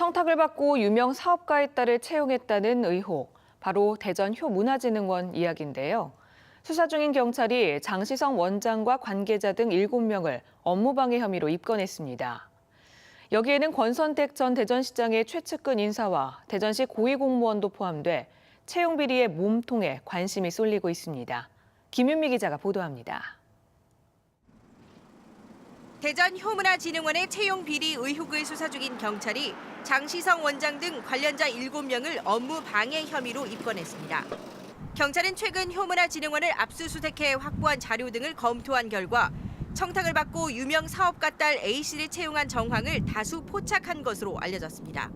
청탁을 받고 유명 사업가의 딸을 채용했다는 의혹. 바로 대전 효문화진흥원 이야기인데요. 수사 중인 경찰이 장시성 원장과 관계자 등 7명을 업무방해 혐의로 입건했습니다. 여기에는 권선택 전 대전시장의 최측근 인사와 대전시 고위공무원도 포함돼 채용 비리의 몸통에 관심이 쏠리고 있습니다. 김윤미 기자가 보도합니다. 대전 효문화진흥원의 채용 비리 의혹을 수사 중인 경찰이 장시성 원장 등 관련자 7명을 업무 방해 혐의로 입건했습니다. 경찰은 최근 효문화진흥원을 압수수색해 확보한 자료 등을 검토한 결과 청탁을 받고 유명 사업가 딸 A씨를 채용한 정황을 다수 포착한 것으로 알려졌습니다.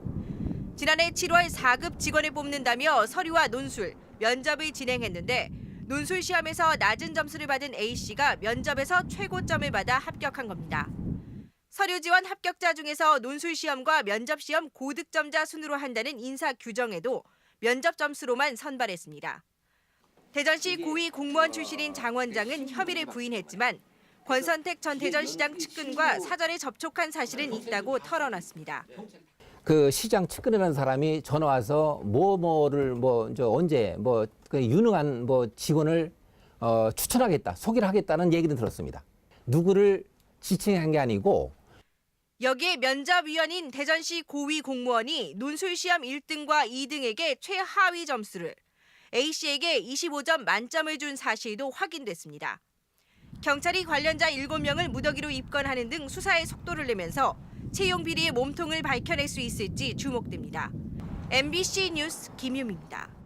지난해 7월 4급 직원을 뽑는다며 서류와 논술, 면접을 진행했는데 논술 시험에서 낮은 점수를 받은 A씨가 면접에서 최고점을 받아 합격한 겁니다. 서류 지원 합격자 중에서 논술 시험과 면접 시험 고득점자 순으로 한다는 인사 규정에도 면접 점수로만 선발했습니다. 대전시 고위 공무원 출신인 장 원장은 혐의를 부인했지만 권선택 전 대전시장 측근과 사전에 접촉한 사실은 있다고 털어놨습니다. 그 시장 측근이라는 사람이 전화 와서 뭐 뭐를 뭐 이제 언제 뭐 그 유능한 뭐 직원을 어 추천하겠다 소개를 하겠다는 얘기는 들었습니다. 누구를 지칭한 게 아니고 여기에 면접위원인 대전시 고위 공무원이 논술 시험 1등과 2등에게 최하위 점수를 A씨에게 25점 만점을 준 사실도 확인됐습니다. 경찰이 관련자 7명을 무더기로 입건하는 등 수사에 속도를 내면서 채용 비리의 몸통을 밝혀낼 수 있을지 주목됩니다. MBC 뉴스 김유미입니다.